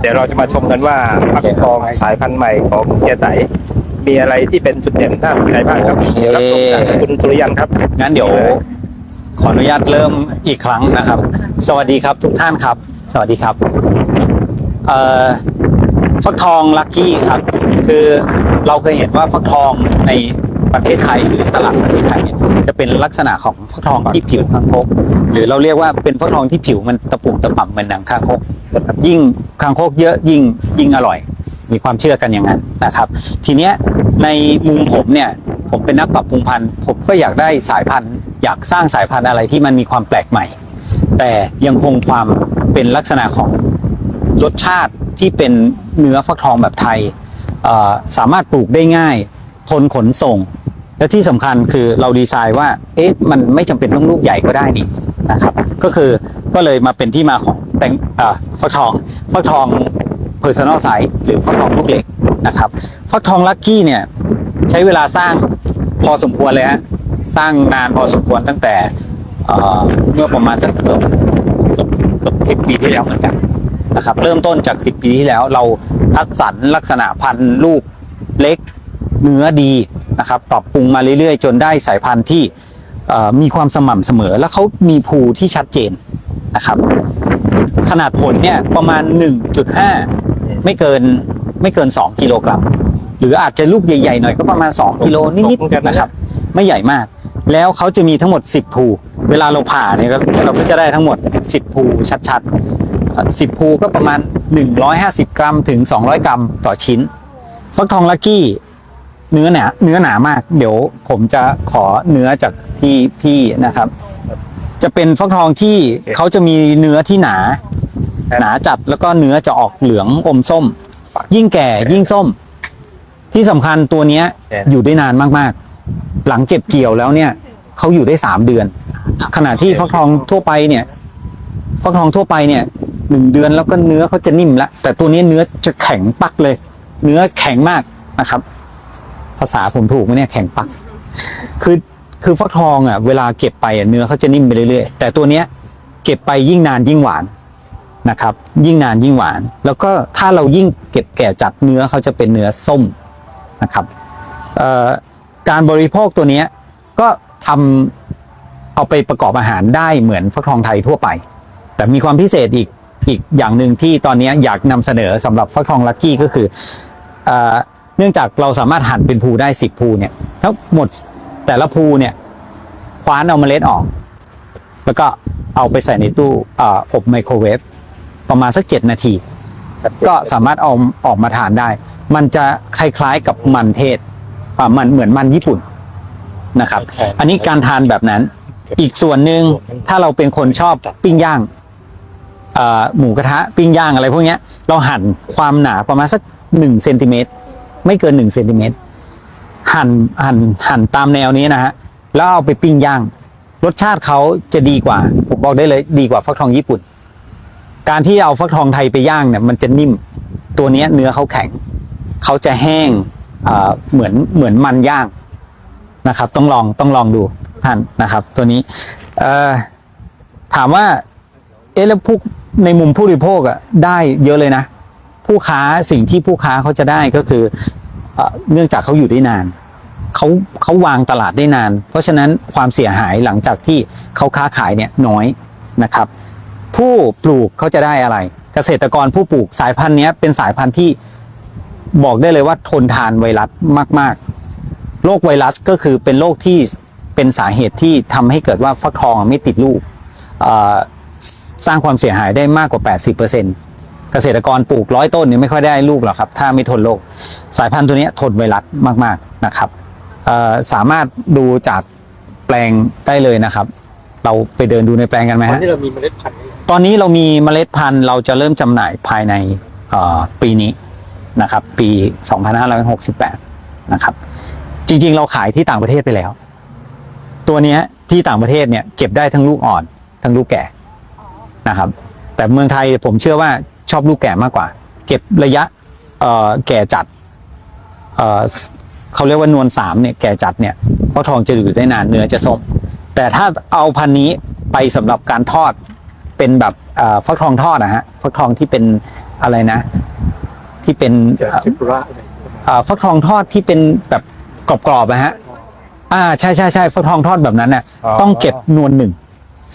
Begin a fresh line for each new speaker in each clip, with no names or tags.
เดี๋ยวเราจะมาชมกันว่าฟักทองสายพันธุ์ใหม่ของเฮียไตมีอะไรที่เป็นจุดเด่นน่าสนใจบ้างครับ
โอเค
เดี๋ยวรับชมจากคุณสุริยันครับ
งั้นเดี๋ยว ขออนุญาตเริ่มอีกครั้งนะครับ สวัสดีครับทุกท่านครับ สวัสดีครับเอ่อฟักทองลักกี้ครับ คือเราเคยเห็นว่าฟักทองในประเทศไทยหรือตลาดประเทศไทยเนี่ยจะเป็นลักษณะของฟักทองที่ผิวคางคกหรือเราเรียกว่าเป็นฟักทองที่ผิวมันตะปุ่มตะป่ำเหมือนหนังคางคก ยิ่งคางคกเยอะยิ่งยิ่งอร่อย มีความเชื่อกันอย่างนั้นนะครับ ทีเนี้ยในมุมผมเนี่ยผมเป็นนักปรับปรุงพันธุ์ผมก็อยากได้สายพันธุ์ อยากสร้างสายพันธุ์อะไรที่มันมีความแปลกใหม่ แต่ยังคงความเป็นลักษณะของรสชาติที่เป็นเนื้อฟักทองแบบไทยสามารถปลูกได้ง่าย ทนขนส่ง และที่สำคัญคือเราดีไซน์ว่าเอ๊ะมันไม่จำเป็นต้องลูกใหญ่ก็ได้นี่นะครับ ก็คือ ก็เลยมาเป็นที่มาของแตงเอ่อฟักทองฟักทอง personal size หรือฟักทองลูกเล็กนะครับฟักทองลักกี้เนี่ยใช้เวลาสร้างพอสมควรเลยฮะสร้างนานพอสมควรตั้งแต่เมื่อประมาณสักเกือบเกือบเกือบสิบปีที่แล้วเหมือนกันนะครับเริ่มต้นจากสิบปีที่แล้วเราคัดสรรลักษณะพันธุ์ลูกเล็กเนื้อดีนะครับปรับปรุงมาเรื่อยๆ จนได้สายพันธุ์ที่มีความสม่ำเสมอ และเขามีภูที่ชัดเจน นะครับ ขนาดผลเนี่ยประมาณ 1.5 ไม่เกินไม่เกิน 2 กิโลกรัมหรืออาจจะลูกใหญ่ๆหน่อยก็ประมาณ 2 กิโลนิด
เหมือนกัน
ๆ
นะ
นะครับ ไม่ใหญ่มาก แล้วเขาจะมีทั้งหมด 10 ภู เวลาเราผ่าเนี่ยก็เราก็จะได้ทั้งหมด 10 ภูชัดๆเอ่อ10 ภูก็ประมาณ 150 กรัมถึง 200 กรัมต่อชิ้นฟักทองลักกี้เนื้อหนาเนื้อหนามาก เดี๋ยวผมจะขอเนื้อจากที่พี่นะครับ จะเป็นฟักทองที่เขาจะมีเนื้อที่หนา หนาจัดแล้วก็เนื้อจะออกเหลืองอมส้ม ยิ่งแก่ยิ่งส้ม ที่สำคัญตัวเนี้ยอยู่ได้นานมากๆ หลังเก็บเกี่ยวแล้วเนี่ยเขาอยู่ได้สามเดือน ขณะที่ฟักทองทั่วไปเนี่ยฟักทองทั่วไปเนี่ยหนึ่งเดือนแล้วก็เนื้อเขาจะนิ่มแล้วแต่ตัวนี้เนื้อจะแข็งปักเลย เนื้อแข็งมากนะครับ ภาษาผมถูกไหมเนี่ยแข็งปัก คือ คือฟักทองอะเวลาเก็บไปเนื้อเขาจะนิ่มไปเรื่อยๆแต่ตัวเนี้ยเก็บไปยิ่งนานยิ่งหวานนะครับ ยิ่งนานยิ่งหวาน แล้วก็ถ้าเรายิ่งเก็บแก่จัดเนื้อเขาจะเป็นเนื้อส้มนะครับการบริโภคตัวเนี้ยก็ทำเอาไปประกอบอาหารได้เหมือนฟักทองไทยทั่วไป แต่มีความพิเศษอีกอีกอย่างหนึ่งที่ตอนนี้อยากนำเสนอสำหรับฟักทองลักกี้ก็คือเนื่องจากเราสามารถหั่นเป็นภูได้สิบภูเนี่ยทั้งหมด แต่ละภูเนี่ยคว้านเอาเมล็ดออก แล้วก็เอาไปใส่ในตู้เอ่ออบไมโครเวฟประมาณสักเจ็ดนาที ก็สามารถเอาออกมาทานได้ มันจะคล้ายๆกับมันเทศอ่ามันเหมือนมันญี่ปุ่นนะครับ อันนี้การทานแบบนั้น อีกส่วนหนึ่งถ้าเราเป็นคนชอบปิ้งย่างเอ่อหมูกระทะปิ้งย่างอะไรพวกเนี้ยเราหั่นความหนาประมาณสักหนึ่งเซนติเมตรไม่เกินหนึ่งเซนติเมตร หั่นหั่นหั่นตามแนวนี้นะฮะแล้วเอาไปปิ้งย่าง รสชาติเขาจะดีกว่า ผมบอกได้เลยดีกว่าฟักทองญี่ปุ่น การที่เอาฟักทองไทยไปย่างเนี่ย มันจะนิ่ม ตัวเนี้ยเนื้อเขาแข็ง เขาจะแห้งเหมือนเหมือนมันย่างนะครับ ต้องลองต้องลองดูท่านนะครับ ตัวนี้ถามว่า เอ๊ะแล้วผู้ในมุมผู้บริโภคอะได้เยอะเลยนะ ผู้ค้าสิ่งที่ผู้ค้าเขาจะได้ก็คือ เนื่องจากเขาอยู่ได้นานเขาเขาวางตลาดได้นาน เพราะฉะนั้นความเสียหายหลังจากที่เขาค้าขายเนี่ยน้อยนะครับ ผู้ปลูกเขาจะได้อะไร เกษตรกรผู้ปลูกสายพันธุ์เนี้ยเป็นสายพันธุ์ที่บอกได้เลยว่าทนทานไวรัสมาก ๆ โรคไวรัสก็คือเป็นโรคที่เป็นสาเหตุที่ทำให้เกิดว่าฟักทองไม่ติดลูกสร้างความเสียหายได้มากกว่า 80%เกษตรกรปลูกร้อยต้นเนี่ยไม่ค่อยได้ลูกหรอกครับ ถ้าไม่ทนโรคสายพันธุ์ตัวเนี้ยทนไวรัสมาก ๆนะครับเอ่อสามารถดูจากแปลงได้เลยนะครับ เราไปเดินดูในแปลงกันไหม
ตอน
ฮะ
นี้เรามีเมล็ดพันธุ์หรือยัง
ตอนนี้เรามีเมล็ดพันธุ์เราจะเริ่มจำหน่ายภายในเอ่อปีนี้นะครับ ปี 2568 นะครับ จริง ๆ เราขายที่ต่างประเทศไปแล้ว ตัวเนี้ยที่ต่างประเทศเนี่ยเก็บได้ทั้งลูกอ่อน ทั้งลูกแก่นะครับ แต่เมืองไทยผมเชื่อว่า ชอบลูกแก่มากกว่า เก็บระยะแก่จัดเเขาเรียกว่านวลสามเนี่ยแก่จัดเนี่ยเพราะทองจะอยู่ได้นานเนื้อจะส้มแต่ถ้าเอาพันนี้ไปสำหรับการทอดเป็นแบบฟักทองทอดนะฮะฟักทองที่เป็นอะไรนะ ที่เป็นฟักทองทอดที่เป็นแบบกรอบๆนะฮะอ่าใช่ใช่ใช่ฟักทองทอดแบบนั้นน่ะต้องเก็บนวลหนึ่ง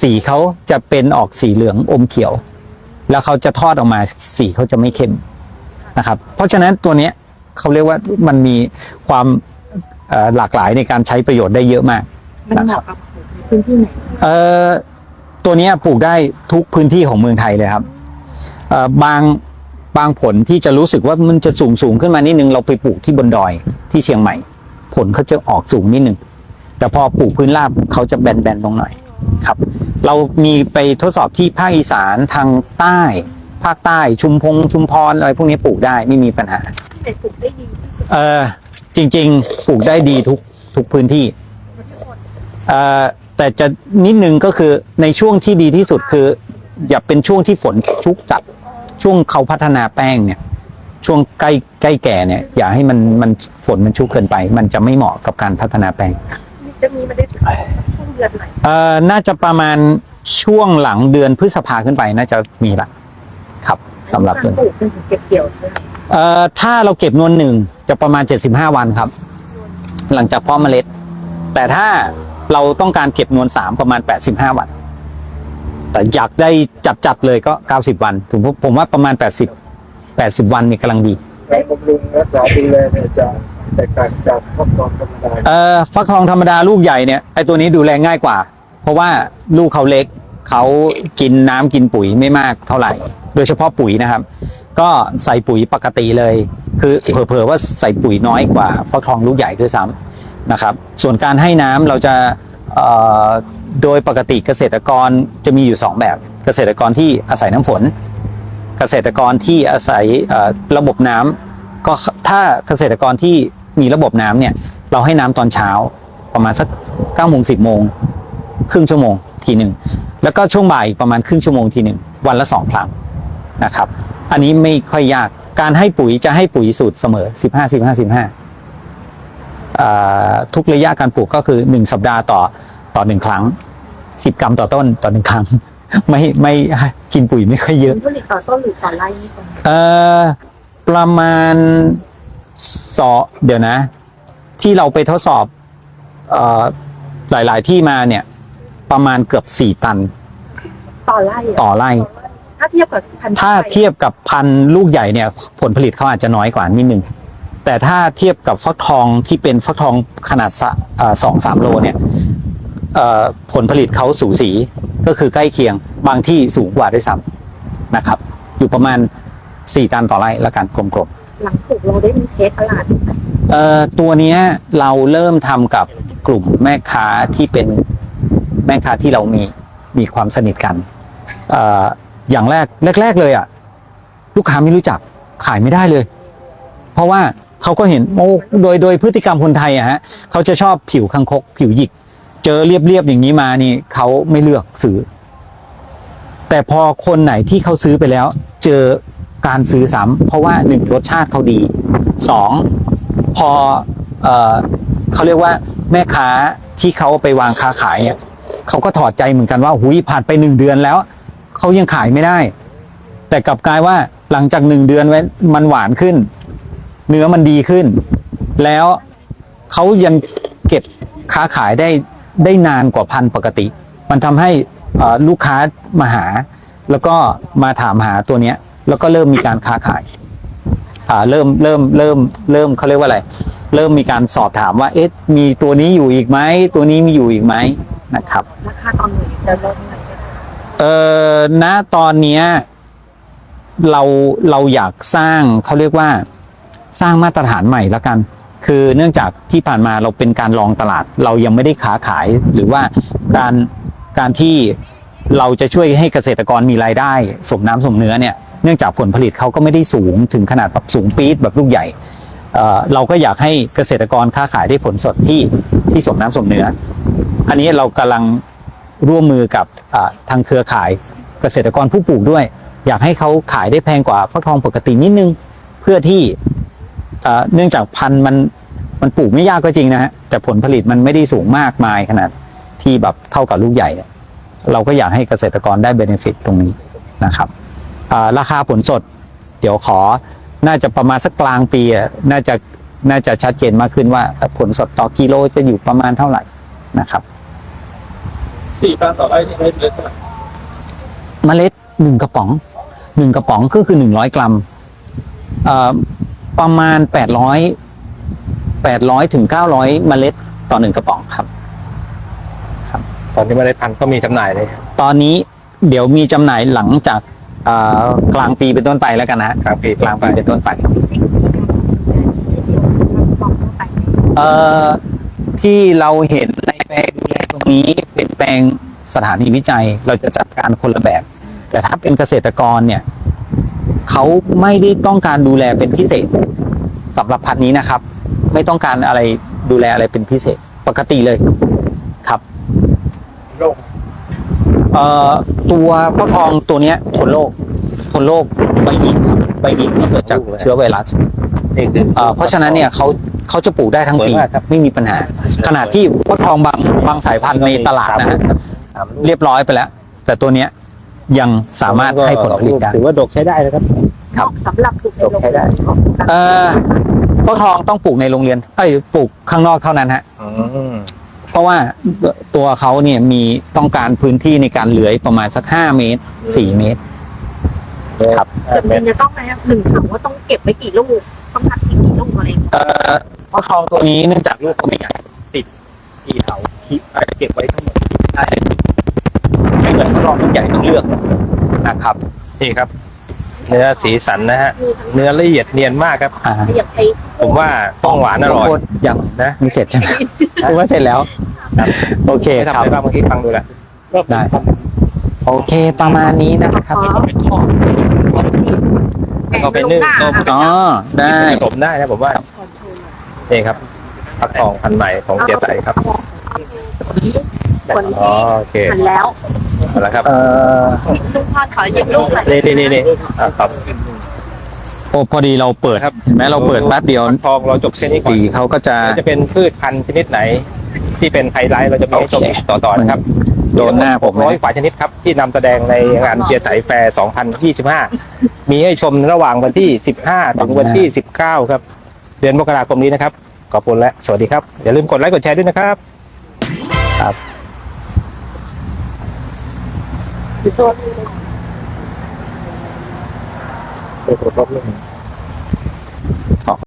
สีเขาจะเป็นออกสีเหลืองอมเขียว แล้วเขาจะทอดออกมาสีเขาจะไม่เข้มนะครับ เพราะฉะนั้นตัวเนี้ยเขาเรียกว่ามันมีความเอ่อหลากหลายในการใช้ประโยชน์ได้เยอะมาก
มันเหมาะกับพื้นที่ไหน
เอ่อตัวเนี้ยปลูกได้ทุกพื้นที่ของเมืองไทยเลยครับเอ่อบางบางผลที่จะรู้สึกว่ามันจะสูงสูงขึ้นมานิดนึงเราไปปลูกที่บนดอยที่เชียงใหม่ ผลเขาจะออกสูงนิดนึงแต่พอปลูกพื้นราบเขาจะแบนๆลงหน่อยครับ เรามีไปทดสอบที่ภาคอีสานทางใต้ ภาคใต้ชุมพงชุมพรอะไรพวกนี้ปลูกได้ไม่มีปัญหา
แต่ปลูกได้ดีที่สุด
เออจริง ๆ ปลูกได้ดีทุกทุกพื้นที่เอ่อแต่จะนิดนึงก็คือในช่วงที่ดีที่สุดคือ อย่าเป็นช่วงที่ฝนชุกจัดช่วงเขาพัฒนาแป้งเนี่ย ช่วงใกล้ใกล้แก่เนี่ย อย่าให้มันมันฝนมันชุกเกินไป มันจะไม่เหมาะกับการพัฒนาแป้ง
จะมีมาได้ถึงช่วง เดือนไหน
เอ่อน่าจะประมาณช่วงหลังเดือนพฤษภาขึ้นไปน่าจะมีละครับสำหรับ
การปลูกเป็นถึงเก็บเกี่ยวด้วย
เอ่อถ้าเราเก็บนวลหนึ่งจะประมาณ 75 วันครับ หลังจากเพาะเมล็ด แต่ถ้าเราต้องการเก็บนวลสามประมาณ 85 วัน แต่อยากได้จัดจัดๆเลยก็ 90 วันถึงผมผมว่าประมาณ 80 80 วันเนี่ยกำลังดี
การบำรุงรักษาดูแลเนี่ยจะ แตกต่างจากฟักทองธรรมดา
เอ่อฟักทองธรรมดาลูกใหญ่เนี่ยไอตัวนี้ดูแลง่ายกว่า เพราะว่าลูกเขาเล็กเขากินน้ำกินปุ๋ยไม่มากเท่าไหร่ โดยเฉพาะปุ๋ยนะครับ ก็ใส่ปุ๋ยปกติเลย คือเผลอๆว่าใส่ปุ๋ยน้อยกว่าฟักทองลูกใหญ่ด้วยซ้ำนะครับ ส่วนการให้น้ำเราจะเอ่อโดยปกติเกษตรกรจะมีอยู่สองแบบเกษตรกรที่อาศัยน้ำฝน เกษตรกรที่อาศัยเอ่อระบบน้ำก็ถ้าเกษตรกรที่ มีระบบน้ำเนี่ย เราให้น้ำตอนเช้าประมาณสัก9ก้าโมงสิบโมงครึ่งชั่วโมงทีหนึ่งแล้วก็ช่วงบ่ายอีกประมาณครึ่งชั่วโมงทีหนึ่งวันละสองครั้งนะครับ อันนี้ไม่ค่อยยากการให้ปุ๋ยจะให้ปุ๋ยสูตรเสมอ15 15 15อ่าทุกระยะการปลูกก็คือ1สัปดาห์ต่อต่อหนึ่งครั้ง10กรัมต่อต้นต่อหนึ่งครั้งไม่ไม่กินปุ๋ยไม่ค่อยเย
ผ
อะ
ลผลิตต่อต้นหรือต่อไร่นี่คน
เอ่อประมาณ สอเดี๋ยวนะ ที่เราไปทดสอบเอ่อหลาย ๆ ที่มาเนี่ย ประมาณเกือบสี่ตัน
ต่อไร่เหรอ
ต่อไร่
ถ้าเทียบกับพันธุ์
ถ้า
ไทย
เทียบกับพันธุ์ลูกใหญ่เนี่ย ผลผลิตเขาอาจจะน้อยกว่านิดนึงแต่ถ้าเทียบกับฟักทองที่เป็นฟักทองขนาดสะเอ่อสองสามโลเนี่ยเอ่อผลผลิตเขาสูสีก็คือใกล้เคียงบางที่สูงกว่าด้วยซ้ำนะครับ อยู่ประมาณสี่ตันต่อไร่ละกันกลมๆ
หลังปลูกเราได้มีเทสตลาด
เอ่อตัวเนี้ยเราเริ่มทำกับกลุ่มแม่ค้าที่เป็นแม่ค้าที่เรามีมีความสนิทกันเอ่ออย่างแรกแรก ๆ เลยอะลูกค้าไม่รู้จักขายไม่ได้เลย เพราะว่าเขาก็เห็นโอ้โดยโดยพฤติกรรมคนไทยอะฮะเขาจะชอบผิวคังคก ผิวหยิก เจอเรียบๆอย่างนี้มานี่เขาไม่เลือกซื้อ แต่พอคนไหนที่เขาซื้อไปแล้ว เจอ การซื้อซ้ำเพราะว่าหนึ่งรสชาติเขาดีสองพอเออเขาเรียกว่าแม่ค้าที่เขาไปวางค้าขายเนี่ยเขาก็ถอดใจเหมือนกันว่าหุยผ่านไปหนึ่งเดือนแล้วเขายังขายไม่ได้ แต่กลับกลายว่าหลังจากหนึ่งเดือนไว้มันหวานขึ้น เนื้อมันดีขึ้น แล้วเขายังเก็บค้าขายได้ได้นานกว่าพันปกติ มันทำให้ลูกค้ามาหา แล้วก็มาถามหาตัวเนี้ย แล้วก็เริ่มมีการค้าขาย อ่า เริ่มเริ่มเริ่มเริ่มเขาเรียกว่าอะไร เริ่มมีการสอบถามว่า เอ๊ะ มีตัวนี้อยู่อีกไหม ตัวนี้มีอยู่อีกไหมนะครับ
ราคาตอนนี้จะลดไหม
เอ่อณตอนเนี้ยเราเราอยากสร้างเขาเรียกว่าสร้างมาตรฐานใหม่ละกัน คือเนื่องจากที่ผ่านมาเราเป็นการลองตลาด เรายังไม่ได้ค้าขายหรือว่าการการที่เราจะช่วยให้เกษตรกรมีรายได้ สมน้ำสมเนื้อเนี่ย เนื่องจากผลผลิตเขาก็ไม่ได้สูงถึงขนาดแบบสูงปี๊ดแบบลูกใหญ่เราก็อยากให้เกษตรกรค้าขายได้ผลสดที่ที่สมน้ำสมเนื้อ อันนี้เรากำลังร่วมมือกับทางเครือข่ายเกษตรกรผู้ปลูกด้วย อยากให้เขาขายได้แพงกว่าฟักทองปกตินิดนึง เพื่อที่เนื่องจากพันธุ์มันมันปลูกไม่ยากก็จริงนะฮะแต่ผลผลิตมันไม่ได้สูงมากมายขนาดที่แบบเท่ากับลูกใหญ่ เราก็อยากให้เกษตรกรได้เบนฟิตตรงนี้นะครับ ราคาผลสด เดี๋ยวขอน่าจะประมาณสักกลางปีอะน่าจะน่าจะชัดเจนมากขึ้นว่าผลสดต่อกิโลจะอยู่ประมาณเท่าไหร่นะครับ
สี่พันต่อไร่นี่ได้เลยเท่าไหร่
เมล็ดหนึ่งกระป๋องหนึ่งกระป๋องก็คือหนึ่งร้อยกรัมเอ่อประมาณแปดร้อยแปดร้อยถึงเก้าร้อยเมล็ดต่อหนึ่งกระป๋องครับ
ตอนที่ไม่ได้พันธุ์ก็มีจำหน่ายเลย
ตอนนี้เดี๋ยวมีจำหน่ายหลังจากเอ่อ กลางปีเป็นต้นไปแล้วกันนะฮะ
กลางปี
กลางปีเป็นต้นไป
ที่มีการเช่นเดียวกันมองเข้าไป
เอ่อที่เราเห็นในแปลงดูแลตรงนี้เป็นแปลงสถานีวิจัยเราจะจัดการคนละแบบ แต่ถ้าเป็นเกษตรกรเนี่ยเขาไม่ได้ต้องการดูแลเป็นพิเศษสำหรับพันธุ์นี้นะครับ ไม่ต้องการอะไรดูแลอะไรเป็นพิเศษปกติเลยครับ
โรค
เอ่อตัวฟักทองตัวเนี้ยทนโรคทนโรคใบบินครับใบบินที่เกิดจากเชื้อไวรัส
นี่คือ
เอ่อเพราะฉะนั้นเนี่ยเขาเขาจะปลูกได้ทั้งปี
สวยมากครับ
ไม่มีปัญหา ขนาดที่ฟักทองบางบางสายพันธุ์ในตลาดนะฮะ
สามลูก
เรียบร้อยไปแล้ว แต่ตัวเนี้ยยังสามารถให้ผลผลิตได้
ถือว่าดกใช้ได้นะครับ
ครับ
เหมาะสำหรับปลูกในโรงเรือนของ
เอ่อฟักทองต้องปลูกในโรงเรียนเอ้ยปลูกข้างนอกเท่านั้นฮะ
อืม
เพราะว่าตัวเขาเนี่ยมีต้องการพื้นที่ในการเลื้อยประมาณสักห้าเมตรสี่เมตร ครับ
จะมีจะต้องไหมหนึ่งถังว่าต้องเก็บไว้กี่ลูกต้องพักกี่ลูกอะไรอย่างเงี้ย
เอ่อฟักทองตัวนี้เนื่องจากลูกเขาไม่ใหญ่ติดที่เถาที่เอ่อเก็บไว้ทั้งหมดได้ไม่เหมือนฟักทองลูกใหญ่ต้องเลือกนะครับ
นี่ครับ เนื้อสีสันนะฮะ
มีทั้ง
เนื้อละเอียดเนียนมากครับ
อ่า
อย่างไป
ผมว่าต้องหวานอร่อย
โคตยัง
นะ
มีเสร็จใช่ไหมผมว่าเสร็จแล้ว
ครับ
โอเค
ไม่
ค
ทำ
รับ
อะไรบ้างเมื่อกี้ฟังดูแหละ
ได้ โอเคประมาณนี้นะครับ
ขอ
แล้วก็เป็นนึ่งต้ม
อ๋อได้
ผสมได้นะผมว่านี่ครับฟักทองพันธุ์ใหม่ของเจียไตครับ
คน
อ๋อ
ที่
โอเค
หันแล้ว
เอาละครับ
เอ่อ
ลูกทอดขอหยิบลูกใส่
นี่นี่นี่นี่อะครับ
โอ้พอดีเราเปิด
ครับ
เห็นไหมเราเปิดแป๊บเดียว
ฟักทองเราจบแค่นี้ก่อน
สีเขาก็จะ
จะเป็นพืชพันธุ์ชนิดไหน ที่เป็นไฮไลท์เราจะมีให้ชมอีกต่อๆนะครับ
โดนหน้าผม
ร้อย
นะ
กว่าชนิดครับ ที่นำแสดงในงานเจียไตแฟร์ 2025 มีให้ชมระหว่างวันที่ 15 ถึงวันที่ 19 ครับ เดือนมกราคมนี้นะครับ ขอบคุณและสวัสดีครับ อย่าลืมกดไลค์กดแชร์ด้วยนะครับ
ตัว